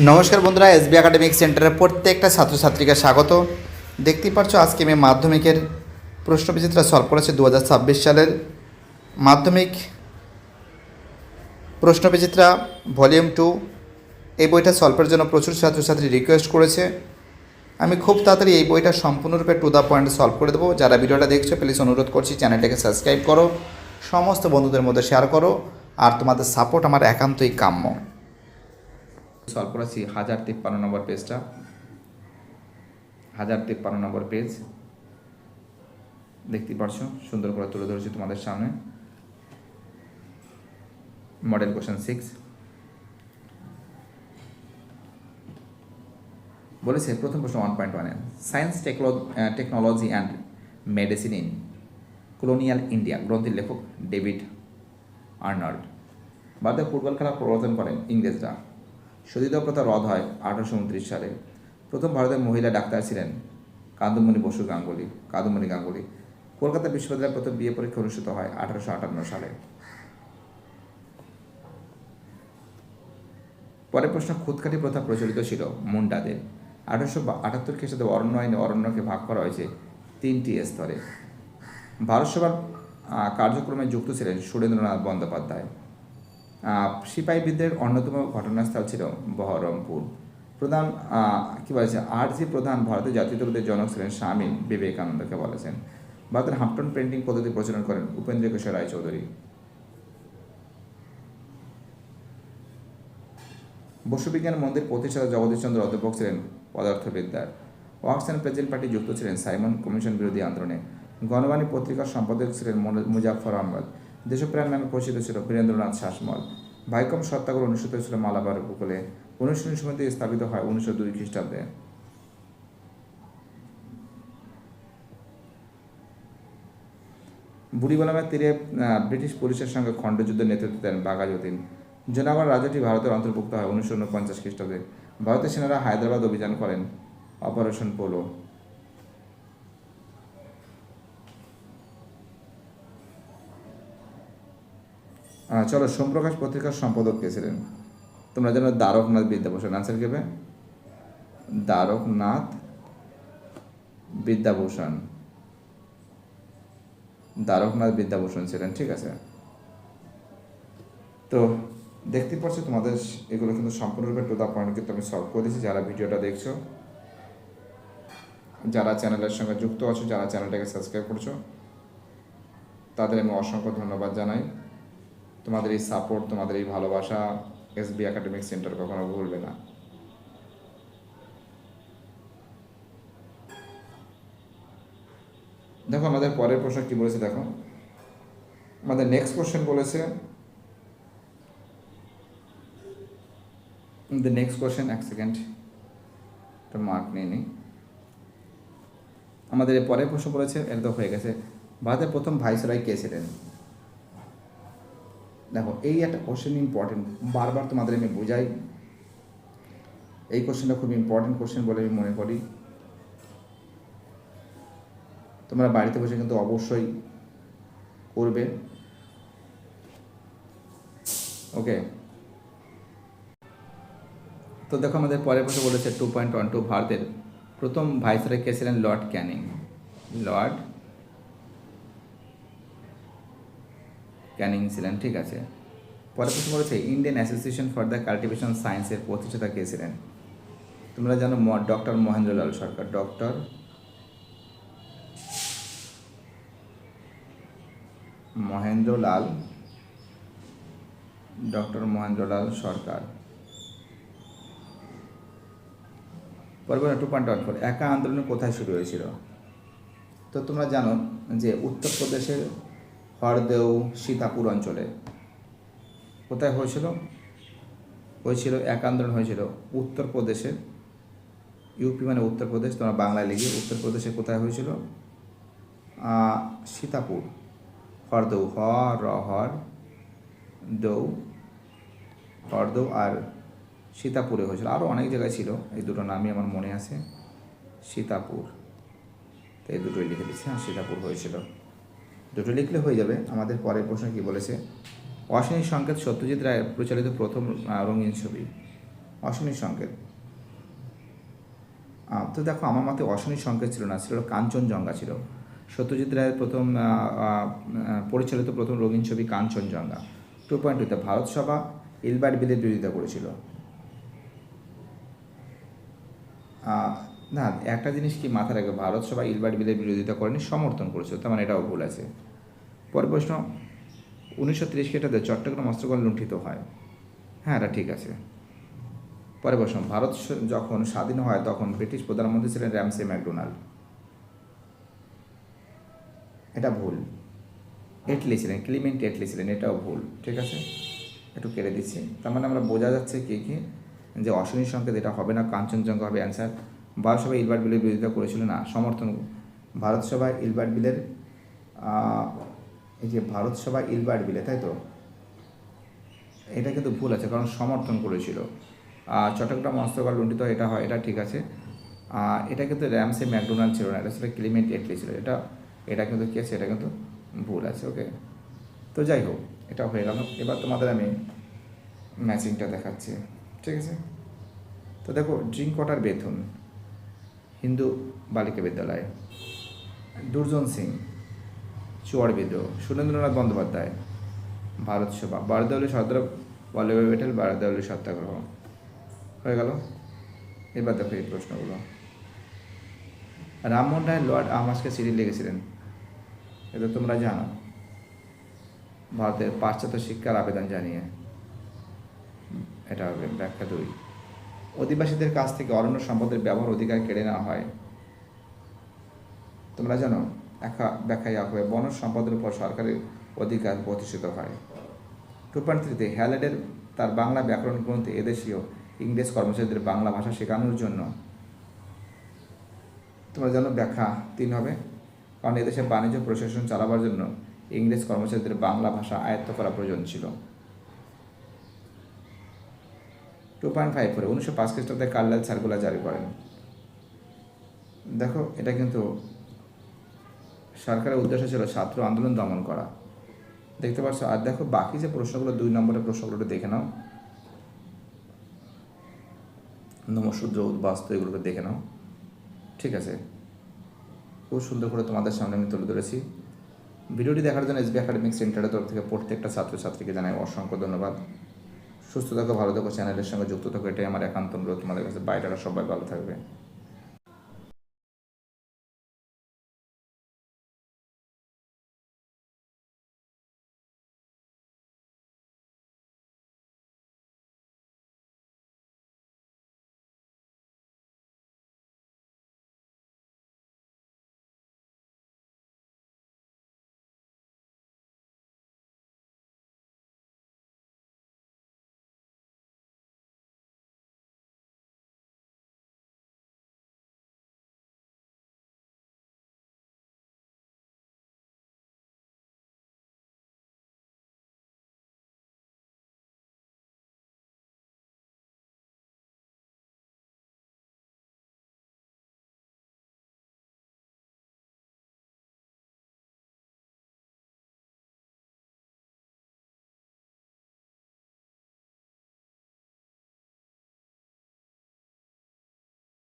নমস্কার বন্ধুরা, SB academic সেন্টারের প্রত্যেকটা ছাত্রছাত্রীকে স্বাগত। দেখতেই পাচ্ছ, আজকে আমি মাধ্যমিকের প্রশ্নবিচিত্রা সলভ করেছে দু সালের মাধ্যমিক প্রশ্নবিচিত্রা ভলিউম টু এই বইটা সলভের জন্য প্রচুর ছাত্রছাত্রী রিকোয়েস্ট করেছে। আমি খুব তাড়াতাড়ি এই বইটা সম্পূর্ণরূপে টু দ্য পয়েন্ট সলভ করে দেবো। যারা ভিডিওটা দেখছ প্লিজ অনুরোধ করছি চ্যানেলটাকে সাবস্ক্রাইব করো। সমস্ত বন্ধুদের মধ্যে শেয়ার করো। আর তোমাদের সাপোর্ট আমার একান্তই কাম্য। সলভ করেছি হাজার তিপ্পান্ন নম্বর পেজটা। হাজার তিপ্পান্ন নম্বর পেজ। দেখতে পারছ, সুন্দর করে তুলে ধরেছি তোমাদের সামনে। Model question six. বলেছে, প্রথম প্রশ্ন ওয়ান পয়েন্ট ওয়ানে science technology and medicine in colonial India গ্রন্থের লেখক ডেভিড আর্নাল্ড। ভারতে ফুটবল খেলা প্রবর্তন করেন ইংরেজরা। সতীদাহ প্রথা রদ হয় আঠারোশো উনত্রিশ সালে। প্রথম ভারতের মহিলা ডাক্তার ছিলেন কাদম্বনী বসু গাঙ্গুলি কাদম্বনী গাঙ্গুলি। কলকাতা বিশ্ববিদ্যালয়ের প্রথম বিয়ে পরীক্ষা অনুষ্ঠিত হয় আঠারোশো আটান্ন সালে। পরের প্রশ্ন খুদকাটি প্রথা প্রচলিত ছিল মুন্ডাদের। আঠারোশো আটাত্তর খ্রিস্টাব্দে অরণ্য আইনে অরণ্যকে ভাগ করা হয়েছে তিনটি স্তরে। ভারতসভার কার্যক্রমে যুক্ত ছিলেন সুরেন্দ্রনাথ বন্দ্যোপাধ্যায়। আহ, সিপাহী বিদ্রোহের অন্যতম ঘটনাস্থল ছিল বহরমপুর। প্রধান কি বলেছে? আরজি প্রধান ভারতীয় জাতীয়তাবাদের জনক ছিলেন স্বামী বিবেকানন্দকে বলেছেন। ভারতের হাম্পটন পেন্টিং পদ্ধতি প্রচলন করেন উপেন্দ্র কিশোর রায় চৌধুরী। বসুবিজ্ঞান মন্দির প্রতিষ্ঠাতা জগদীশচন্দ্র অধ্যাপক ছিলেন পদার্থবিদ্যার। ওয়ার্কস অ্যান্ড প্রেজেন্ট পার্টি যুক্ত ছিলেন সাইমন কমিশন বিরোধী আন্দোলনে। গণবাণী পত্রিকার সম্পাদক ছিলেন মুজাফর আহমদ। দেশপ্রাণ নামে পরিচিত ছিল বীরেন্দ্রনাথ শাসমল। ভাইকম সত্যাগ্রহ অনুষ্ঠিত হয়েছিল মালাবার উপকূলে। অনুশীলন সমিতি স্থাপিত হয় উনিশশো দুই খ্রিস্টাব্দে। বুড়িবালামের তীরে ব্রিটিশ পুলিশের সঙ্গে খণ্ডযুদ্ধের নেতৃত্ব দেন বাঘাযতীন জুনাগড় রাজ্যটি ভারতের অন্তর্ভুক্ত হয় উনিশশো উনপঞ্চাশ খ্রিস্টাব্দে। ভারতের সেনারা হায়দ্রাবাদ অভিযান করেন। Operation Polo. চলো সোমপ্রকাশ পত্রিকার সম্পাদক কে ছিলেন? তোমরা জানো দ্বারকনাথ বিদ্যাভূষণ। আনসার কেবে দ্বারকনাথ বিদ্যাভূষণ। দ্বারকনাথ বিদ্যাভূষণ ছিলেন, ঠিক আছে? তো দেখতে পাচ্ছ তোমাদের এগুলো কিন্তু সম্পূর্ণরূপে টু দা পয়েন্ট কিন্তু আমি সলভ করে দিয়েছি। যারা ভিডিওটা দেখছ, যারা চ্যানেলের সঙ্গে যুক্ত আছো, যারা চ্যানেলটাকে সাবস্ক্রাইব করছ, তাদের আমি অসংখ্য ধন্যবাদ জানাই। তোমাদের এই সাপোর্ট তোমাদের এই ভালোবাসা এসবি একাডেমিক সেন্টার কখনো ভুলবে না। দেখো, আমাদের পরের প্রশ্ন কি বলেছে দেখো? আমাদের নেক্সট কোশ্চেন বলেছে দ্য নেক্সট কোশ্চেন এক সেকেন্ড একটা মার্ক নিয়ে নিই আমাদের পরের প্রশ্ন বলেছে, এটা তো হয়ে গেছে। ভারতের প্রথম ভাইসরয় কে ছিলেন? দেখো, এই একটা কোশ্চেন ইম্পর্টেন্ট বারবার তোমাদের আমি বোঝাই। এই কোশ্চেনটা খুব ইম্পর্টেন্ট কোশ্চেন বলে আমি মনে করি। তোমরা বাড়িতে বসে কিন্তু অবশ্যই করবে। ওকে তো দেখো, আমাদের পরের প্রশ্ন বলেছে টু পয়েন্ট ওয়ান টু ভারতের প্রথম ভাইসরয় কে ছিলেন লর্ড ক্যানিং লর্ড ক্যানিং ছিলেন, ঠিক আছে? পরের প্রশ্ন বলেছে Indian Association for the Cultivation সায়েন্সের প্রতিষ্ঠাতা কে ছিলেন? তোমরা জানো doctor Mahendralal Sarkar. Doctor Mahendralal doctor Mahendralal Sarkar. পরবর্তী টু পয়েন্ট ওয়ান ফোর একা আন্দোলন কোথায় শুরু হয়েছিল? তো তোমরা জানো যে উত্তরপ্রদেশের হরদেও সীতাপুর অঞ্চলে। কোথায় হয়েছিল? হয়েছিল এক আন্দোলন হয়েছিল উত্তরপ্রদেশের ইউপি মানে উত্তরপ্রদেশ, তোমরা বাংলায় লিখে উত্তরপ্রদেশে কোথায় হয়েছিল? সীতাপুর। হরদৌ হ র, হর দৌ হরদৌ আর সীতাপুরে হয়েছিল। আরও অনেক জায়গায় ছিল, এই দুটো নামই আমার মনে আছে। সীতাপুর। তো এই দুটোই লিখে দিচ্ছি হ্যাঁ সীতাপুর হয়েছিল। দুটো লিখলে হয়ে যাবে। আমাদের পরের প্রশ্ন কি বলেছে? অশ্বিনী সংকেত সত্যজিৎ রায়ের পরিচালিত প্রথম রঙিন ছবি। অশনি সংকেত। তো দেখো, আমার মতে অশনি সংকেত ছিল না, ছিল কাঞ্চনজঙ্ঘা ছিল। সত্যজিৎ রায়ের প্রথম পরিচালিত প্রথম রঙিন ছবি কাঞ্চনজঙ্ঘা। টু পয়েন্ট টুতে ভারত সভা, ইলবার্ট বিলের বিরোধিতা করেছিল। না, একটা জিনিস কি মাথায় রাখবে? ভারত সভা ইলবার্ট বিলের বিরোধিতা করেনি, সমর্থন করেছিল, তার মানে এটাও ভুল আছে। পরের প্রশ্ন, উনিশশো তিরিশ খ্রিস্টাব্দে চট্টগ্রাম অস্ত্রকল লুণ্ঠিত হয়? হ্যাঁ এটা ঠিক আছে। পরে প্রশ্ন, ভারত যখন স্বাধীন হয়, তখন ব্রিটিশ প্রধানমন্ত্রী ছিলেন র্যামসে ম্যাকডোনাল্ড। এটা ভুল। এটলি ছিলেন, ক্লিমেন্ট এটলি ছিলেন, এটাও ভুল, ঠিক আছে? একটু কেড়ে দিচ্ছি। তার মানে আমরা বোঝা যাচ্ছে কি কি? যে অশনি সংকেত এটা হবে না, কাঞ্চনজঙ্ঘা হবে, অ্যান্সার ভারত সভায় ইলবার্ট বিলের বিরোধিতা করেছিল না, সমর্থন ভারত সভায় ইলবার্ট বিলের এই যে ভারত সভায় ইলবার্ট বিলে, তাই তো? এটা কিন্তু ভুল আছে, কারণ সমর্থন করেছিল। চট্টগ্রাম অস্ত্রকাল লুণ্ঠিত এটা হয়, এটা ঠিক আছে। এটা কিন্তু র্যামসে ম্যাকডোনাল্ড ছিল না, এটা ছিল ক্লিমেন্ট এটলি ছিল, এটা এটা কিন্তু কী আছে, এটা কিন্তু ভুল আছে, ওকে? তো যাই হোক, এটা হয়ে গেল। এবার তোমাদের আমি ম্যাচিংটা দেখাচ্ছি, ঠিক আছে? তো দেখো, ড্রিঙ্ক ওয়াটার বেথুন। হিন্দু বালিকা বিদ্যালয়। দুর্জন সিং, চুয়ার বিদ্রোহ, সুরেন্দ্রনাথ বন্দ্যোপাধ্যায়, ভারত সভা বারদাউলি সর্দার বল্লভভাই প্যাটেল বারদাউলি সত্যাগ্রহ। হয়ে গেল? এবার দেখো এই প্রশ্নগুলো। রামমোহন রায় লর্ড আমাসকে চিঠি লিখেছিলেন। এটা তোমরা জানো। ভারতের পাশ্চাত্য শিক্ষার আবেদন জানিয়ে। এটা হবে ব্যাখ্যা দুই। অধিবাসীদের কাছ থেকে অরণ্য সম্পদের ব্যবহার অধিকার কেড়ে নেওয়া হয়। তোমরা জানো, একা ব্যাখ্যায় হবে বন সম্পদের উপর সরকারের অধিকার প্রতিষ্ঠিত হয়। টু পয়েন্ট থ্রিতে হ্যালেডের তার বাংলা ব্যাকরণ গ্রন্থে এদেশীয় ইংরেজ কর্মচারীদের বাংলা ভাষা শেখানোর জন্য। তোমরা জানো ব্যাখ্যা তিন হবে, কারণ এদেশে বাণিজ্য প্রশাসন চালাবার জন্য ইংরেজ কর্মচারীদের বাংলা ভাষা আয়ত্ত করা প্রয়োজন ছিল। টু পয়েন্ট ফাইভ ফোরে উনিশশো পাঁচ খ্রিস্টাব্দে কার্লাল সার্কুলার জারি করেন। দেখো, এটা কিন্তু সরকারের উদ্দেশ্য ছিল ছাত্র আন্দোলন দমন করা। দেখতে পাচ্ছ আর দেখো, বাকি যে প্রশ্নগুলো, দুই নম্বরের প্রশ্নগুলো দেখে নাও। নমশূদ্র উদ্বাস্ত, এগুলোকে দেখে নাও। ঠিক আছে? খুব সুন্দর করে তোমাদের সামনে আমি তুলে ধরেছি। ভিডিওটি দেখার জন্য এসবি একাডেমিক সেন্টারের তরফ থেকে প্রত্যেকটা ছাত্রছাত্রীকে জানাই অসংখ্য ধন্যবাদ। সুস্থ থাকো, ভালো থাকো, চ্যানেলের সঙ্গে যুক্ত থাকো, এটাই আমার একান্ত অনুরোধ। তোমাদের কাছে বাইরেরা সবাই ভালো থাকবে।